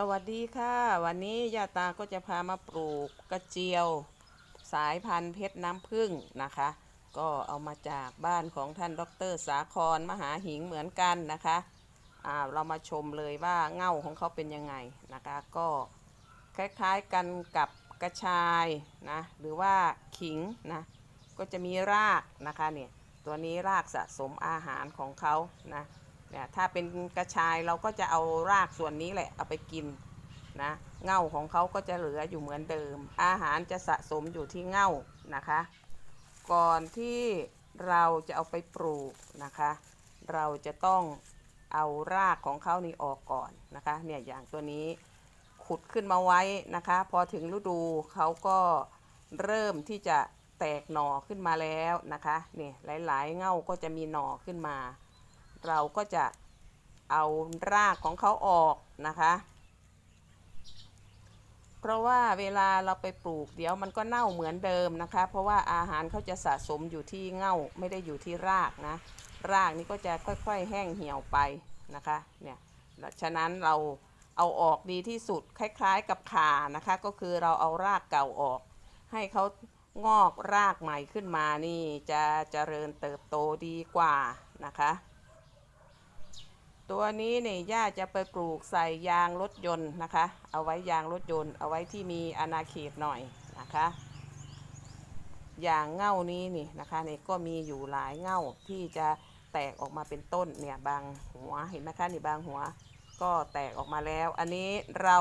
สวัสดีค่ะ วันนี้ย่าตาก็จะพามาปลูกกระเจียว สายพันธุ์เพชรน้ำผึ้งนะคะ ก็เอามาจากบ้านของท่านดรสาครมหาหิงเหมือนกันนะคะอ่าเรามาชมเลยว่าเง่าของเขาเป็นยังไงนะคะ ก็คล้ายๆกันกับกระชายนะหรือว่าขิงนะก็จะมีรากนะคะเนี่ยตัวนี้รากสะสมอาหารของเขานะ เนี่ยถ้าเป็นกระชายเราก็จะเอารากส่วนนี้แหละเอาไปกินนะเง่าของเขาก็จะเหลืออยู่เหมือนเดิม อาหารจะสะสมอยู่ที่เง่านะคะ ก่อนที่เราจะเอาไปปลูกนะคะ เราจะต้องเอารากของเขานี่ออกก่อนนะคะเนี่ยอย่างตัวนี้ขุดขึ้นมาไว้นะคะ พอถึงฤดูเขาก็เริ่มที่จะแตกหน่อขึ้นมาแล้วนะคะเนี่ยหลายๆ เง่าก็จะมีหน่อขึ้นมา เราก็จะเอารากของเขาออกนะคะ เพราะว่าเวลาเราไปปลูกเดี๋ยวมันก็เน่าเหมือนเดิมนะคะ เพราะว่าอาหารเขาจะสะสมอยู่ที่เง่าไม่ได้อยู่ที่รากนะ รากนี่ก็จะค่อยๆ แห้งเหี่ยวไปนะคะเนี่ยฉะนั้นเราเอาออกดีที่สุดคล้ายๆกับขานะคะ ก็คือเราเอารากเก่าออก ให้เขางอกรากใหม่ขึ้นมานี่จะเจริญเติบโตดีกว่านะคะ ตัวนี้เนี่ยย่าจะไปปลูกใส่ยางรถยนต์นะคะ เอาไว้ยางรถยนต์ เอาไว้ที่มีอาณาเขตหน่อยนะคะ อย่างเง่านี้นี่นะคะเนี่ยก็มีอยู่หลายเง่าที่จะแตกออกมาเป็นต้นเนี่ยบางหัวเห็นไหมคะนี่บางหัว ก็แตกออกมาแล้ว อันนี้เรา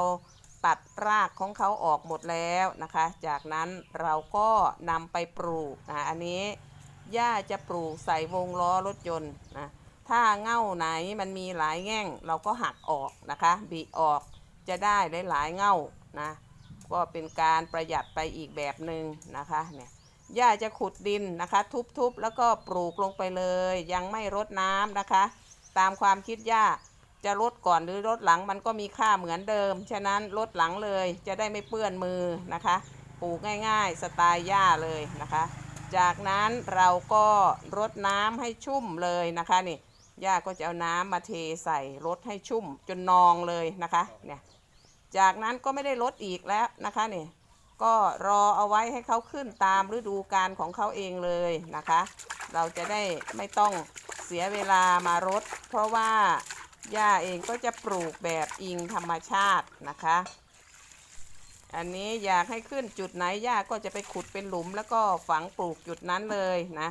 ตัดรากของเขาออกหมดแล้วนะคะ จากนั้นเราก็นำไปปลูกนะอันนี้ย่าจะปลูกใส่วงล้อรถยนต์นะ ถ้าเง่าไหนมันมีหลายแง่ง เราก็หักออกนะคะ บีออกจะได้หลายๆเง่านะ ก็เป็นการประหยัดไปอีกแบบหนึ่งนะคะเนี่ยย่าจะขุดดินนะคะ ทุบๆ แล้วก็ปลูกลงไปเลย ยังไม่รดน้ำนะคะ ตามความคิดย่าจะรดก่อนหรือรดหลังมันก็มีค่าเหมือนเดิม ฉะนั้นรดหลังเลยจะได้ไม่เปื้อนมือนะคะ ปลูกง่ายๆ สไตล์ย่าเลยนะคะ จากนั้นเราก็รดน้ำให้ชุ่มเลยนะคะนี่ ย่าก็จะเอาน้ำมาเทใส่รดให้ชุ่มจนนองเลยนะคะเนี่ยจากนั้นก็ไม่ได้ลดอีกแล้วนะคะเนี่ยก็รอเอาไว้ให้เขาขึ้นตามฤดูกาลของเขาเองเลยนะคะ เราจะได้ไม่ต้องเสียเวลามารดเพราะว่าย่าเองก็จะปลูกแบบอิงธรรมชาตินะคะ อันนี้อยากให้ขึ้นจุดไหนย่าก็จะไปขุดเป็นหลุมแล้วก็ฝังปลูกจุดนั้นเลยนะ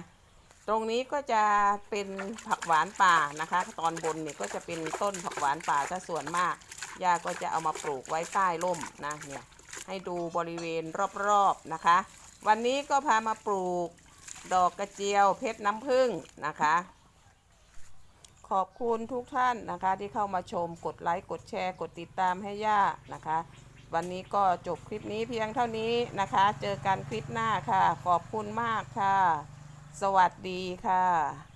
ตรงนี้ก็จะเป็นผักหวานป่านะคะ ตอนบนเนี่ยก็จะเป็นต้นผักหวานป่าถ้าส่วนมากย่าก็จะเอามาปลูกไว้ใต้ร่มนะเนี่ยให้ดูบริเวณรอบๆนะคะ วันนี้ก็พามาปลูกดอกกระเจียวเพชรน้ำผึ้งนะคะ ขอบคุณทุกท่านนะคะ ที่เข้ามาชมกดไลค์กดแชร์กดติดตามให้ย่านะคะ วันนี้ก็จบคลิปนี้เพียงเท่านี้นะคะ เจอกันคลิปหน้าค่ะ ขอบคุณมากค่ะ สวัสดีค่ะ